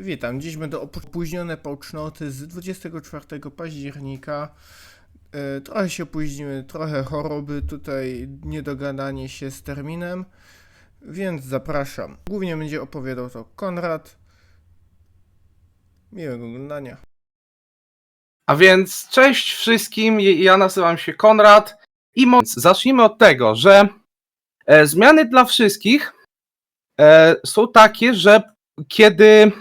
Witam, dziś będą opóźnione poucznoty z 24 października. E, Trochę się opóźniły, trochę choroby, tutaj niedogadanie się z terminem, więc zapraszam. Głównie będzie opowiadał to Konrad. Miłego oglądania. A więc cześć wszystkim, ja nazywam się Konrad i zacznijmy od tego, że e, zmiany dla wszystkich e, są takie, że kiedy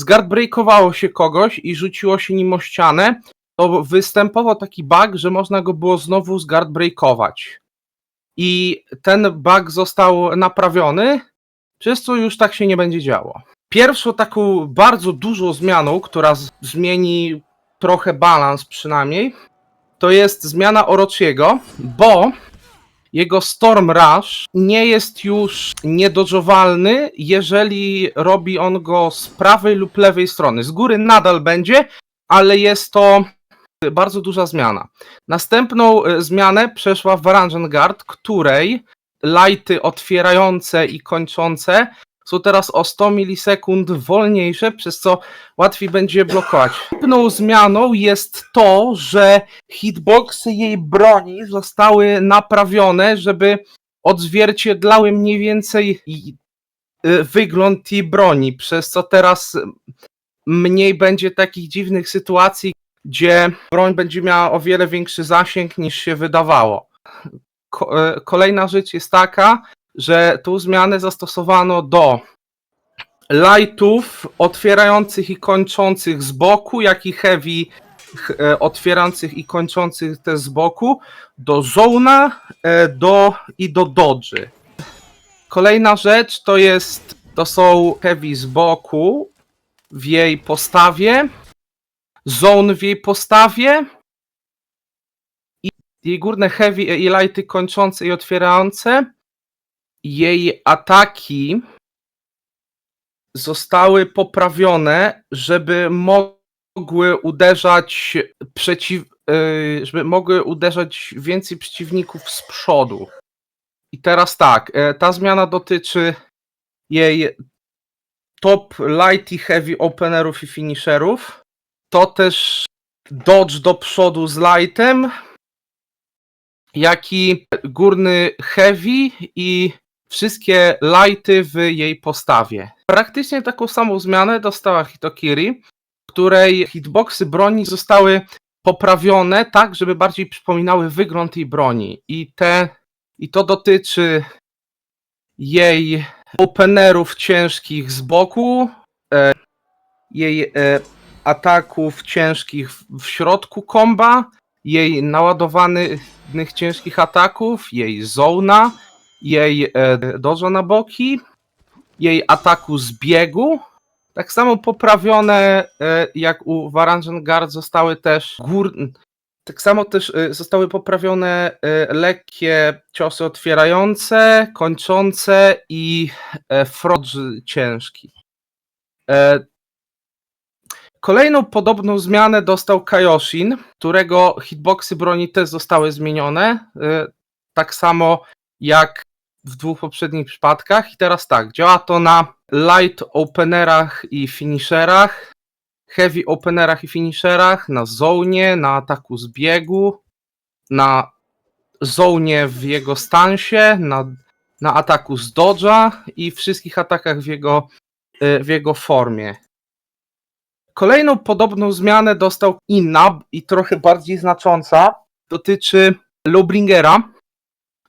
zguardbreakowało się kogoś i rzuciło się nim o ścianę, to występował taki bug, że można go było znowu zguardbreakować. I ten bug został naprawiony, przez co już tak się nie będzie działo. Pierwszą taką bardzo dużą zmianą, która zmieni trochę balans przynajmniej, to jest zmiana Orochiego, bo jego Storm Rush nie jest już niedodżowalny, jeżeli robi on go z prawej lub lewej strony. Z góry nadal będzie, ale jest to bardzo duża zmiana. Następną e, zmianę przeszła Varangian Guard, której lighty otwierające i kończące są teraz o 100 milisekund wolniejsze, przez co łatwiej będzie blokować. Następną zmianą jest to, że hitboxy jej broni zostały naprawione, żeby odzwierciedlały mniej więcej i- y, wygląd jej broni, przez co teraz mniej będzie takich dziwnych sytuacji, gdzie broń będzie miała o wiele większy zasięg niż się wydawało. Y, Kolejna rzecz jest taka, że tą zmianę zastosowano do lightów otwierających i kończących z boku, jak i heavy e, otwierających i kończących też z boku, do zona e, do, i do dodży. Kolejna rzecz to jest, to są heavy z boku w jej postawie, zone w jej postawie i jej górne heavy i lighty kończące i otwierające, jej ataki zostały poprawione, żeby mogły uderzać przeciw, yy, żeby mogły uderzać więcej przeciwników z przodu. I teraz tak, e, ta zmiana dotyczy jej top light i heavy openerów i finisherów. To też dodge do przodu z lightem, jak i górny heavy i wszystkie lighty w jej postawie. Praktycznie taką samą zmianę dostała Hitokiri, której hitboxy broni zostały poprawione tak, żeby bardziej przypominały wygląd jej broni. I, te, i to dotyczy jej openerów ciężkich z boku, e, jej e, ataków ciężkich w, środku komba, jej naładowanych ciężkich ataków, jej zona, jej e, dozo na boki, jej ataku z biegu. Tak samo poprawione e, jak u Varangian Guard zostały też gór... Tak samo też e, zostały poprawione lekkie ciosy otwierające, kończące i frodż ciężki. Kolejną podobną zmianę dostał Kaioshin, którego hitboxy broni też zostały zmienione. Tak samo jak w dwóch poprzednich przypadkach. I teraz tak, działa to na light openerach i finisherach, heavy openerach i finisherach, na zonie, na ataku z biegu, na zonie w jego stansie, na, na ataku z dodge'a i wszystkich atakach w jego, y, w jego formie. Kolejną podobną zmianę dostał Innab i trochę bardziej znacząca. Dotyczy Lowbringera,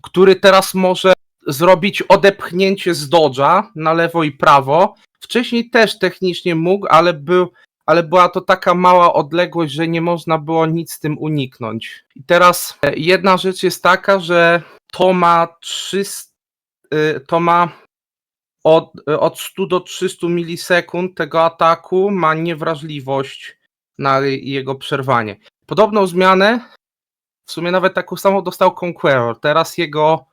który teraz może zrobić odepchnięcie z dodża na lewo i prawo. Wcześniej też technicznie mógł, ale, był, ale była to taka mała odległość, że nie można było nic z tym uniknąć. I teraz e, jedna rzecz jest taka, że to ma 300, y, to ma od, y, od 100 do 300 milisekund tego ataku ma niewrażliwość na jego przerwanie. Podobną zmianę, w sumie nawet taką samą dostał Conqueror. Teraz jego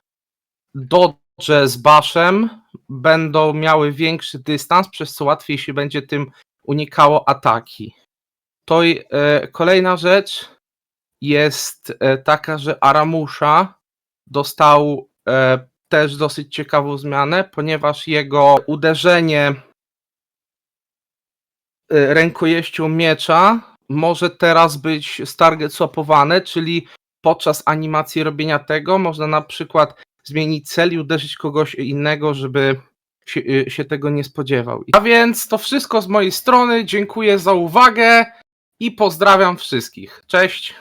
dodge z baszem będą miały większy dystans, przez co łatwiej się będzie tym unikało ataki. To e, kolejna rzecz jest e, taka, że Aramusha dostał e, też dosyć ciekawą zmianę, ponieważ jego uderzenie y, rękojeścią miecza może teraz być target swapowane, czyli podczas animacji robienia tego można na przykład zmienić cel i uderzyć kogoś innego, żeby się, y, się tego nie spodziewał. A więc to wszystko z mojej strony. Dziękuję za uwagę i pozdrawiam wszystkich. Cześć.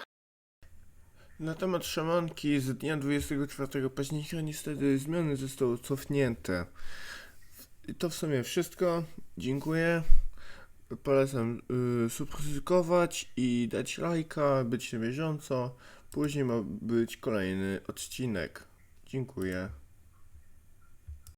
Na temat szamanki z dnia 24 października niestety zmiany zostały cofnięte. I to w sumie wszystko. Dziękuję. Polecam y, subskrybować i dać lajka, być na bieżąco. Później ma być kolejny odcinek. Dziękuję.